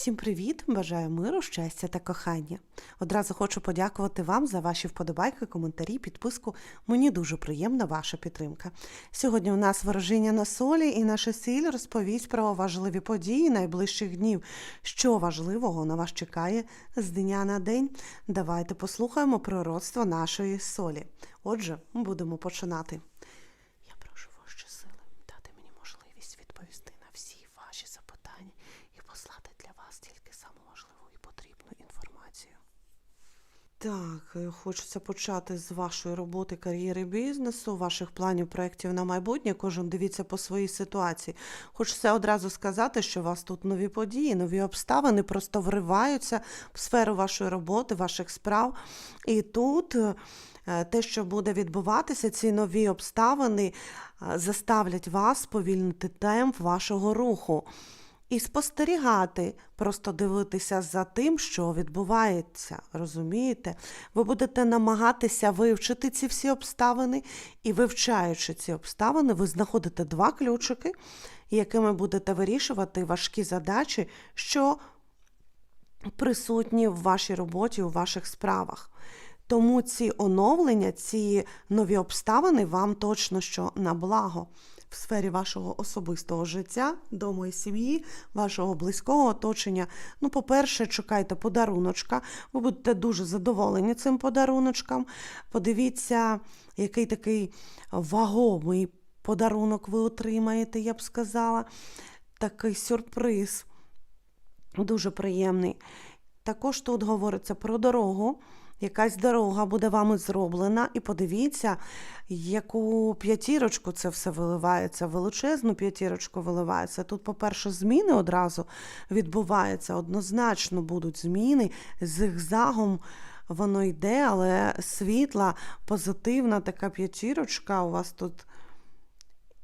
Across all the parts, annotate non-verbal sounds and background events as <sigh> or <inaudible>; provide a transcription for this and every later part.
Всім привіт! Бажаю миру, щастя та кохання. Одразу хочу подякувати вам за ваші вподобайки, коментарі, підписку. Мені дуже приємна ваша підтримка. Сьогодні у нас ворожіння на солі, і наша сіль розповість про важливі події найближчих днів. Що важливого на вас чекає з дня на день? Давайте послухаємо пророцтво нашої солі. Отже, будемо починати. Я прошу вищі сили дати мені можливість відповісти на всі ваші запитання і послати для вас тільки саму важливу і потрібну інформацію. Так, е, хочеться почати з вашої роботи, кар'єри бізнесу, ваших планів, проєктів на майбутнє. Кожен дивіться по своїй ситуації. Хочеться одразу сказати, що у вас тут нові події, нові обставини просто вриваються в сферу вашої роботи, ваших справ. І тут е, те, що буде відбуватися, ці нові обставини е, заставлять вас сповільнити темп вашого руху і спостерігати, просто дивитися за тим, що відбувається. Розумієте? Ви будете намагатися вивчити ці всі обставини, і вивчаючи ці обставини, ви знаходите два ключики, якими будете вирішувати важкі задачі, що присутні в вашій роботі, у ваших справах. Тому ці оновлення, ці нові обставини вам точно що на благо в сфері вашого особистого життя, дому і сім'ї, вашого близького оточення. Ну, по-перше, чекайте подаруночка. Ви будете дуже задоволені цим подаруночком. Подивіться, який такий вагомий подарунок ви отримаєте, я б сказала. Такий сюрприз. Дуже приємний. Також тут говориться про дорогу. Якась дорога буде вами зроблена, і подивіться, яку п'ятірочку це все виливається, величезну п'ятірочку виливається. Тут, по-перше, зміни одразу відбуваються, однозначно будуть зміни. Зигзагом воно йде, але світла, позитивна така п'ятірочка у вас тут.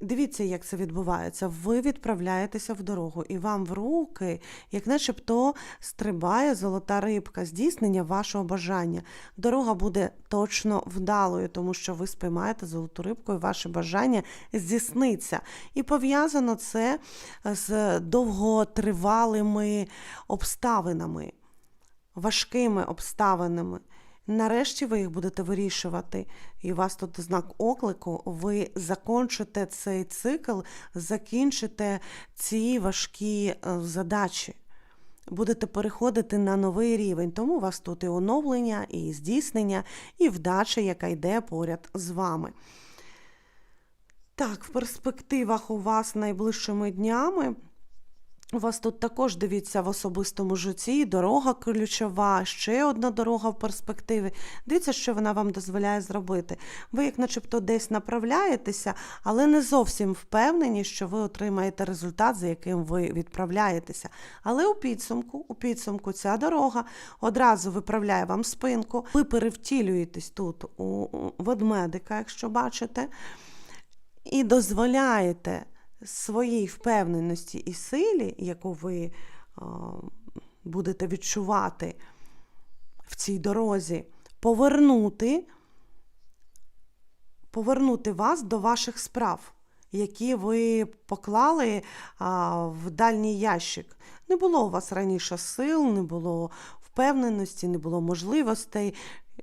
Дивіться, як це відбувається. Ви відправляєтеся в дорогу, і вам в руки, як начебто, стрибає золота рибка, здійснення вашого бажання. Дорога буде точно вдалою, тому що ви спіймаєте золоту рибку, і ваше бажання здійсниться. І пов'язано це з довготривалими обставинами, важкими обставинами. Нарешті ви їх будете вирішувати, і у вас тут знак оклику, ви закончите цей цикл, закінчите ці важкі е, задачі. Будете переходити на новий рівень, тому у вас тут і оновлення, і здійснення, і вдача, яка йде поряд з вами. Так, в перспективах у вас найближчими днями. У вас тут також дивіться в особистому житті, дорога ключова, ще одна дорога в перспективі. Дивіться, що вона вам дозволяє зробити. Ви, як начебто, десь направляєтеся, але не зовсім впевнені, що ви отримаєте результат, за яким ви відправляєтеся. Але у підсумку, у підсумку, ця дорога одразу виправляє вам спинку. Ви перевтілюєтесь тут у ведмедика, якщо бачите, і дозволяєте своїй впевненості і силі, яку ви будете відчувати в цій дорозі, повернути, повернути вас до ваших справ, які ви поклали а, в дальній ящик. Не було у вас раніше сил, не було впевненості, не було можливостей.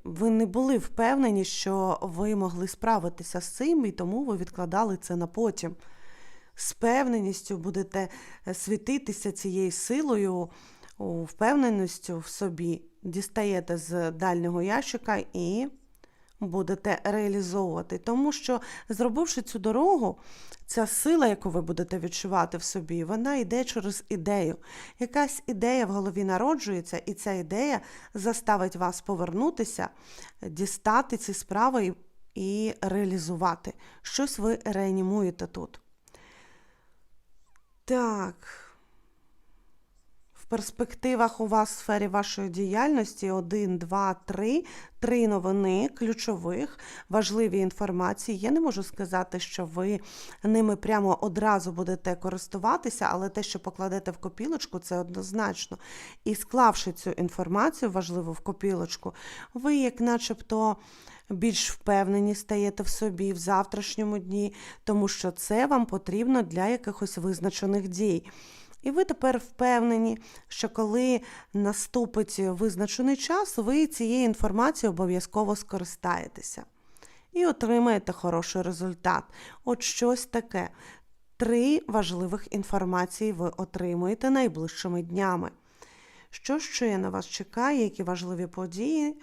Ви не були впевнені, що ви могли справитися з цим, і тому ви відкладали це на потім з впевненістю будете е, світитися цією силою, впевненістю в собі, дістаєте з дальнього ящика і будете реалізовувати. Тому що, зробивши цю дорогу, ця сила, яку ви будете відчувати в собі, вона йде через ідею. Якась ідея в голові народжується, і ця ідея заставить вас повернутися, дістати ці справи і реалізувати. Щось ви реанімуєте тут. Так. Перспективах у вас в сфері вашої діяльності 1, 2, 3, три новини ключових, важливі інформації. Я не можу сказати, що ви ними прямо одразу будете користуватися, але те, що покладете в копілочку, це однозначно. І склавши цю інформацію важливу в копілочку, ви, як начебто, більш впевнені стаєте в собі в завтрашньому дні, тому що це вам потрібно для якихось визначених дій. І ви тепер впевнені, що коли наступить визначений час, ви цією інформацією обов'язково скористаєтеся і отримаєте хороший результат. От щось таке. Три важливих інформації ви отримуєте найближчими днями. Що ще на вас чекає, які важливі події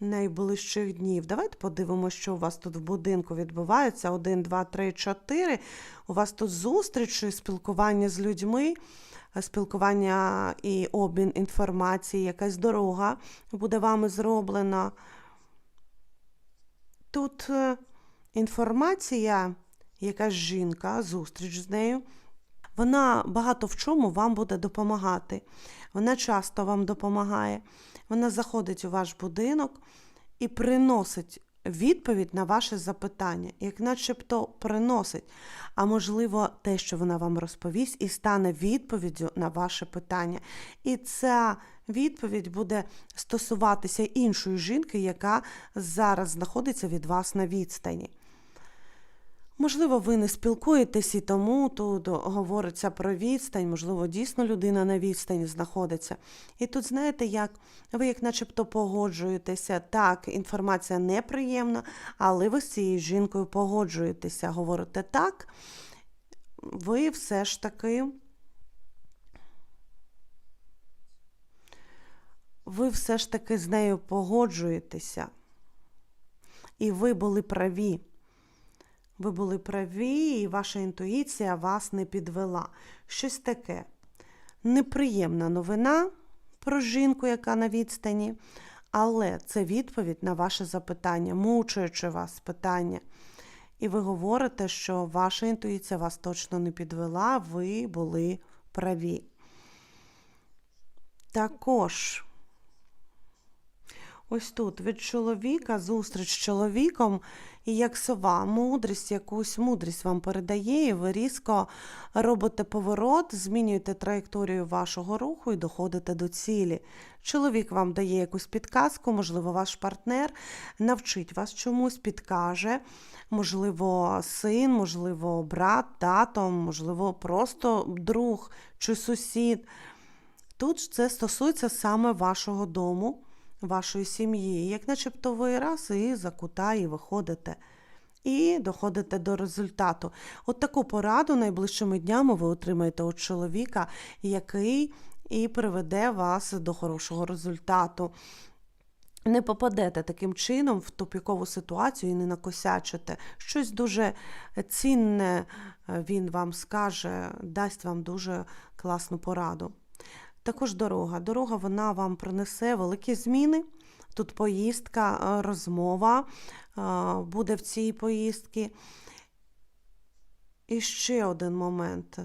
найближчих днів? Давайте подивимося, що у вас тут в будинку відбувається. Один, два, три, чотири. У вас тут зустрічі, спілкування з людьми, спілкування і обмін інформації, якась дорога буде вами зроблена. Тут е, інформація, якась жінка, зустріч з нею, вона багато в чому вам буде допомагати. Вона часто вам допомагає. Вона заходить у ваш будинок і приносить відповідь на ваше запитання, як начебто приносить. А можливо, те, що вона вам розповість, і стане відповіддю на ваше питання. І ця відповідь буде стосуватися іншої жінки, яка зараз знаходиться від вас на відстані. Можливо, ви не спілкуєтесь і тому тут говориться про відстань, можливо, дійсно людина на відстані знаходиться. І тут, знаєте, як ви, як начебто, погоджуєтеся, так, інформація неприємна, але ви з цією жінкою погоджуєтеся, говорите так, ви все ж таки. Ви все ж таки з нею погоджуєтеся. І ви були праві. Ви були праві, і ваша інтуїція вас не підвела. Щось таке. Неприємна новина про жінку, яка на відстані, але це відповідь на ваше запитання, мучуючи вас питання. І ви говорите, що ваша інтуїція вас точно не підвела, ви були праві. Також. Ось тут від чоловіка, зустріч з чоловіком, і як сова, мудрість, якусь мудрість вам передає, і ви різко робите поворот, змінюєте траєкторію вашого руху і доходите до цілі. Чоловік вам дає якусь підказку, можливо, ваш партнер навчить вас чомусь, підкаже, можливо, син, можливо, брат, тато, можливо, просто друг чи сусід. Тут це стосується саме вашого дому вашої сім'ї, як начебто ви раз і за кута і виходите. І доходите до результату. От таку пораду найближчими днями ви отримаєте від чоловіка, який і приведе вас до хорошого результату. Не попадете таким чином в тупікову ситуацію і не накосячите. Щось дуже цінне е, він вам скаже, дасть вам дуже класну пораду. Також дорога. Дорога вона вам принесе великі зміни. Тут поїздка, е, розмова е, буде в цій поїздці. І ще один момент.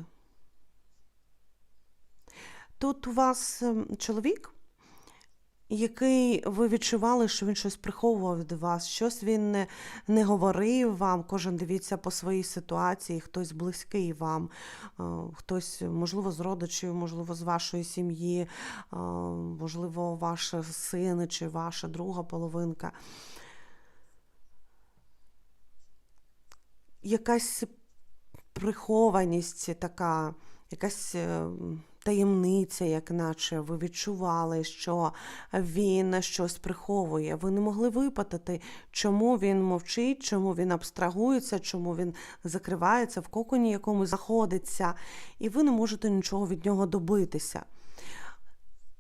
Тут у вас ем, чоловік, який ви відчували, що він щось приховував від вас, щось він не не говорив вам, кожен дивіться по своїй ситуації, хтось близький вам, хтось, можливо, з родичів, можливо, з вашої сім'ї, можливо, ваш син чи ваша друга половинка. Якась прихованість така, якась ем, таємниця, як наче ви відчували, що він щось приховує. Ви не могли випитати, чому він мовчить, чому він абстрагується, чому він закривається в коконі, якому знаходиться, і ви не можете нічого від нього добитися.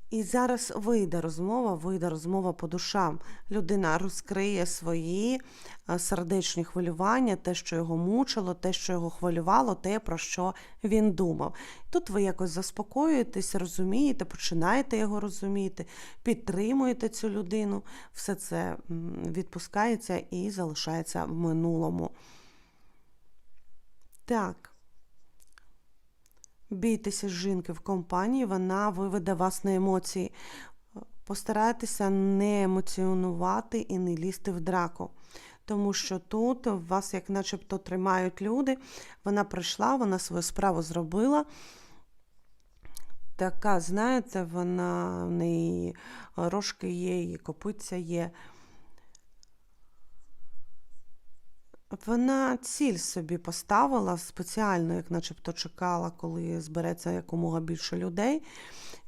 І зараз вийде розмова, вийде розмова по душам. Людина розкриє свої е, сердечні хвилювання, те, що його мучило, те, що його хвилювало, те, про що він думав. Тут ви якось заспокоюєтесь, розумієте, починаєте його розуміти, підтримуєте цю людину, все це відпускається і залишається в минулому. Так. Бійтеся жінки в компанії, вона виведе вас на емоції. Постарайтеся не емоціонувати і не лізти в драку. Тому що тут вас, як начебто, тримають люди. Вона прийшла, вона свою справу зробила. Така, знаєте, вона в неї рожки є, і копиця є. Вона ціль собі поставила спеціально, як начебто чекала, коли збереться якомога більше людей,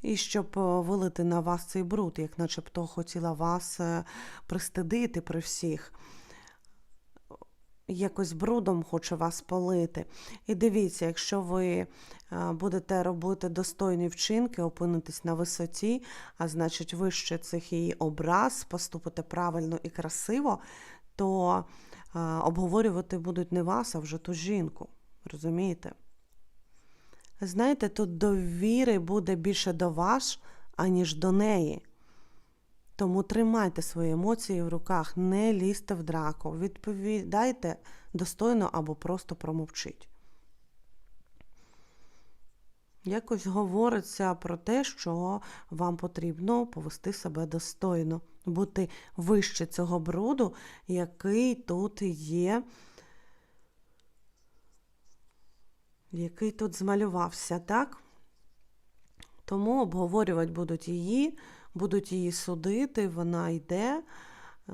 і щоб е, вилити на вас цей бруд, як начебто хотіла вас е, пристидити при всіх. Якось брудом хоче вас полити. І дивіться, якщо ви е, будете робити достойні вчинки, опинитесь на висоті, а значить вище цих її образ, поступите правильно і красиво, то е, обговорювати будуть не вас, а вже ту жінку. Розумієте? Знаєте, тут довіри буде більше до вас, аніж до неї. Тому тримайте свої емоції в руках, не лізьте в драку, відповідайте достойно або просто промовчіть. Якось говориться про те, що вам потрібно повести себе достойно, бути вище цього бруду, який тут є, який тут змалювався, так? Тому обговорювати будуть її, будуть її судити, вона йде, е,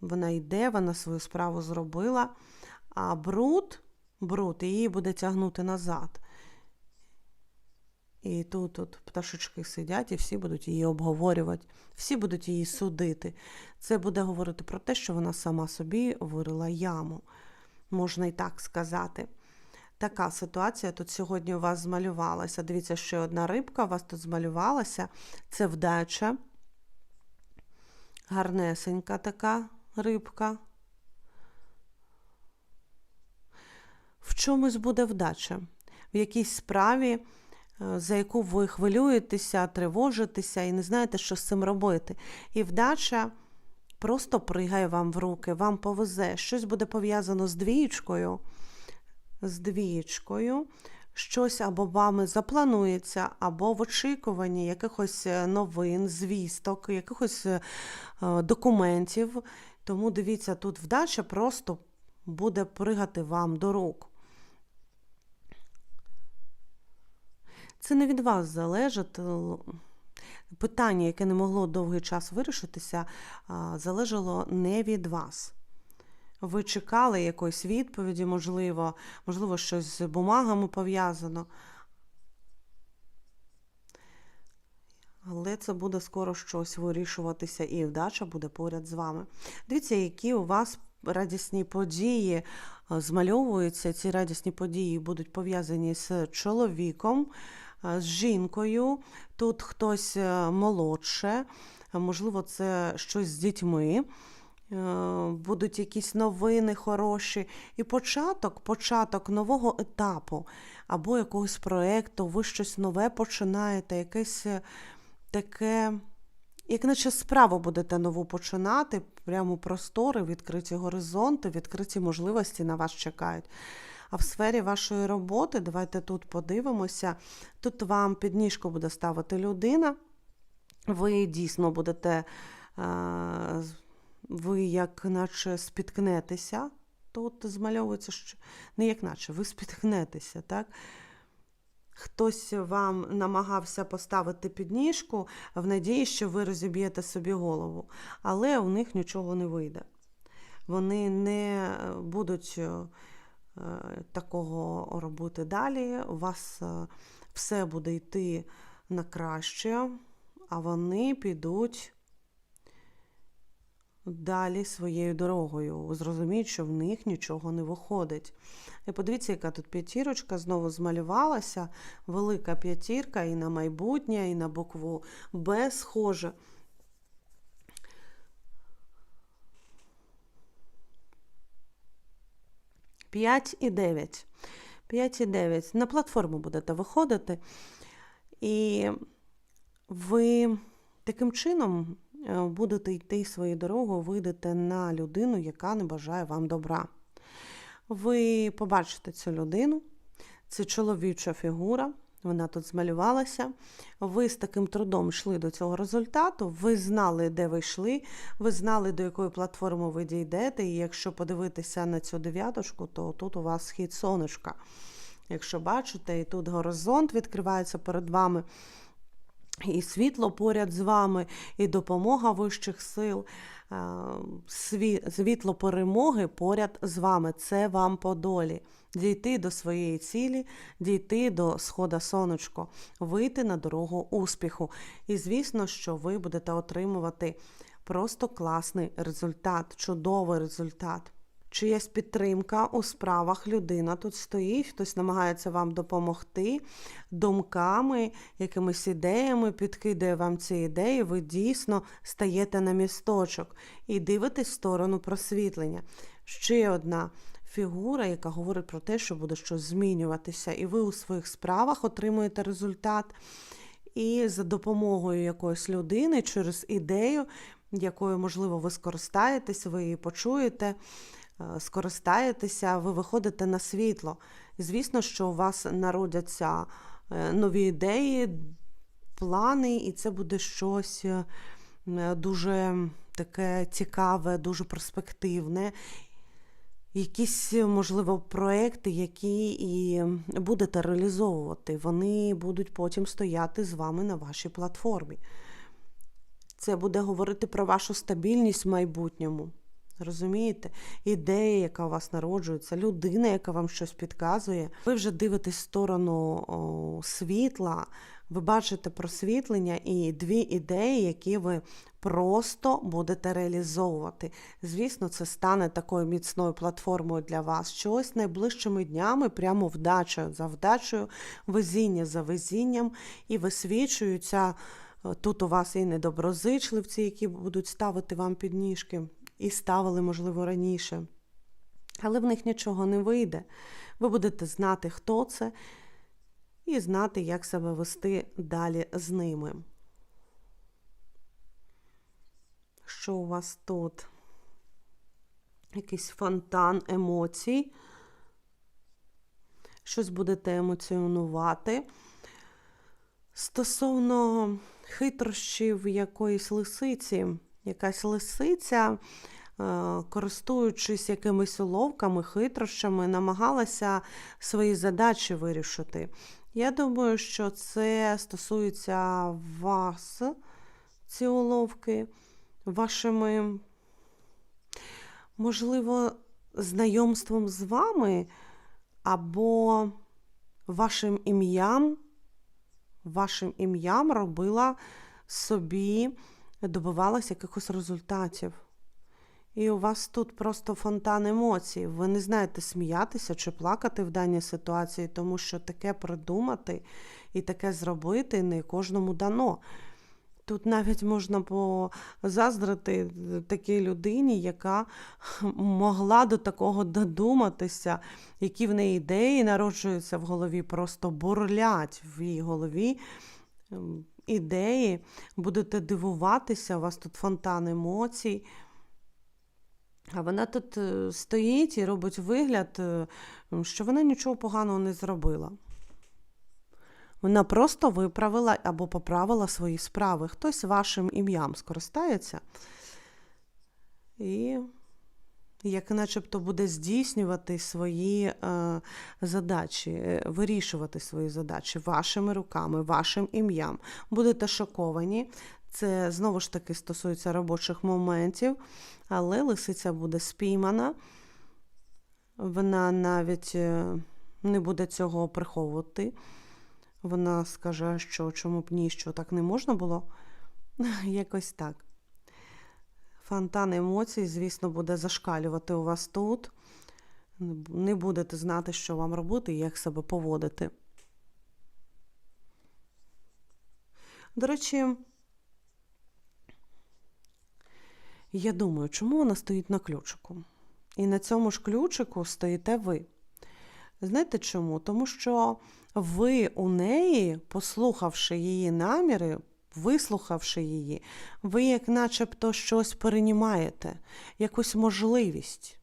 вона йде, вона свою справу зробила, а бруд, бруд її буде тягнути назад. І тут, тут пташечки сидять, і всі будуть її обговорювати, всі будуть її судити. Це буде говорити про те, що вона сама собі вирила яму, можна і так сказати. Така ситуація тут сьогодні у вас змалювалася. Дивіться, ще одна рибка у вас тут змалювалася. Це вдача. Гарнесенька така рибка. В чомусь буде вдача. В якійсь справі, за яку ви хвилюєтеся, тривожитеся і не знаєте, що з цим робити. І вдача просто пригає вам в руки, вам повезе. Щось буде пов'язано з двієчкою з двієчкою. Щось або вами запланується, або в очікуванні якихось е, новин, звісток, якихось е, документів. Тому дивіться, тут вдача просто буде пригати вам до рук. Це не від вас залежить. Питання, яке не могло довгий час вирішитися, залежало не від вас. Ви чекали якоїсь відповіді, можливо, можливо, щось з бумагами пов'язано. Але це буде скоро щось вирішуватися, і вдача буде поряд з вами. Дивіться, які у вас радісні події змальовуються. Ці радісні події будуть пов'язані з чоловіком, з жінкою. Тут хтось е, молодше, можливо, це щось з дітьми. Е, будуть якісь новини хороші. І початок, початок нового етапу або якогось проєкту, ви щось нове починаєте, якесь е, таке, як наче справу будете нову починати, прямо простори, відкриті горизонти, відкриті можливості на вас чекають. А в сфері вашої роботи, давайте тут подивимося, тут вам підніжку буде ставити людина, ви дійсно будете. Е, ви як наче спіткнетеся, тут змальовується, що не як наче, ви спіткнетеся, так? Хтось вам намагався поставити підніжку в надії, що ви розіб'єте собі голову, але у них нічого не вийде. Вони не будуть е, такого робити далі. У вас е, все буде йти на краще, а вони підуть далі своєю дорогою. Зрозуміють, що в них нічого не виходить. І подивіться, яка тут п'ятірочка знову змалювалася. Велика п'ятірка і на майбутнє, і на букву Б схоже. П'ять і дев'ять. 5 і 9. На платформу будете виходити. І ви таким чином Е, будете йти своєю дорогою, вийдете на людину, яка не бажає вам добра. Ви побачите цю людину, це чоловіча фігура, вона тут змалювалася. Ви з таким трудом йшли до цього результату, ви знали, де ви йшли, ви знали, до якої платформи ви дійдете. І якщо подивитися на цю дев'яточку, то тут у вас схід сонечка. Якщо бачите, і тут горизонт відкривається перед вами. і світло поряд з вами, і допомога вищих сил, світло перемоги поряд з вами. Це вам по долі. Дійти до своєї цілі, дійти до схода сонечко, вийти на дорогу успіху. І звісно, що ви будете отримувати просто класний результат, чудовий результат. Чиясь підтримка у справах людина тут стоїть, хтось намагається вам допомогти думками, якимись ідеями, підкидає вам ці ідеї, ви дійсно стаєте на місточок і дивитесь в сторону просвітлення. Ще одна фігура, яка говорить про те, що буде щось змінюватися, і ви у своїх справах отримуєте результат. І за допомогою якоїсь людини через ідею, якою, можливо, ви скористаєтесь, ви її почуєте, скористаєтеся, ви виходите на світло. Звісно, що у вас народяться е, нові ідеї, плани, і це буде щось е, дуже таке цікаве, дуже перспективне. Якісь, можливо, проекти, які і будете реалізовувати, вони будуть потім стояти з вами на вашій платформі. Це буде говорити про вашу стабільність в майбутньому. Розумієте? Ідея, яка у вас народжується, людина, яка вам щось підказує. Ви вже дивитесь в сторону о, світла, ви бачите просвітлення і дві ідеї, які ви просто будете реалізовувати. Звісно, це стане такою міцною платформою для вас. Щось найближчими днями, прямо вдача за вдачею, везіння за везінням, і висвічуються. е, Тут у вас і недоброзичливці, які будуть ставити вам підніжки, і ставили, можливо, раніше. Але в них нічого не вийде. Ви будете знати, хто це, і знати, як себе вести далі з ними. Що у вас тут? Якийсь фонтан емоцій. Щось будете емоціонувати. Стосовно хитрощів якоїсь лисиці, якась лисиця, е, користуючись якимись уловками, хитрощами, намагалася свої задачі вирішити. Я думаю, що це стосується вас, ці уловки, вашими, можливо, знайомством з вами або вашим ім'ям вашим ім'ям робила собі, добивалася якихось результатів. І у вас тут просто фонтан емоцій. Ви не знаєте сміятися чи плакати в даній ситуації, тому що таке придумати і таке зробити не кожному дано. Тут навіть можна позаздрити такій людині, яка могла до такого додуматися, які в неї ідеї народжуються в голові, просто бурлять в її голові. Ідеї, будете дивуватися, у вас тут фонтан емоцій. А вона тут е, стоїть і робить вигляд, е, що вона нічого поганого не зробила. Вона просто виправила або поправила свої справи. Хтось вашим ім'ям скористається і, як начебто, буде здійснювати свої е, задачі, е, вирішувати свої задачі вашими руками, вашим ім'ям. Будете шоковані. Це знову ж таки стосується робочих моментів, але лисиця буде спіймана. Вона навіть е, не буде цього приховувати. Вона скаже, що чому б ні, що так не можна було. <laughs> Якось так. Фонтан емоцій, звісно, буде зашкалювати у вас тут. Не будете знати, що вам робити і як себе поводити. До речі, я думаю, чому вона стоїть на ключику? І на цьому ж ключику стоїте ви. Знаєте чому? Тому що ви у неї, послухавши її наміри, вислухавши її, ви як начебто щось перенімаєте, якусь можливість.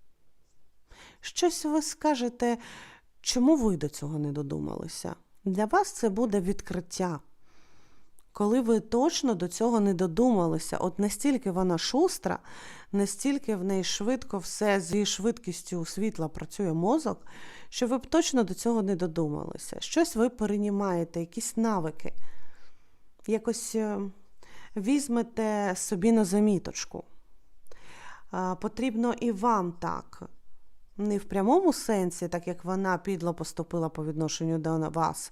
Щось ви скажете, чому ви до цього не додумалися? Для вас це буде відкриття. Коли ви точно до цього не додумалися, от настільки вона шустра, настільки в неї швидко все з її швидкістю світла працює мозок, що ви б точно до цього не додумалися. Щось ви перенімаєте, якісь навики. Якось е, візьмете собі на заміточку. Е, Потрібно і вам так. Не в прямому сенсі, так як вона підло поступила по відношенню до вас,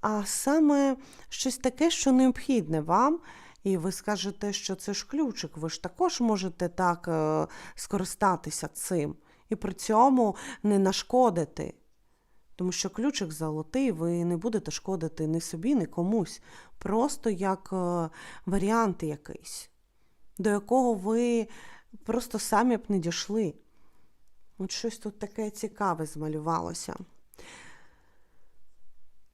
а саме щось таке, що необхідне вам, і ви скажете, що це ж ключик, ви ж також можете так е, скористатися цим і при цьому не нашкодити. Тому що ключик золотий, ви не будете шкодити ні собі, ні комусь. Просто як е, варіант якийсь, до якого ви просто самі б не дійшли. От щось тут таке цікаве змалювалося.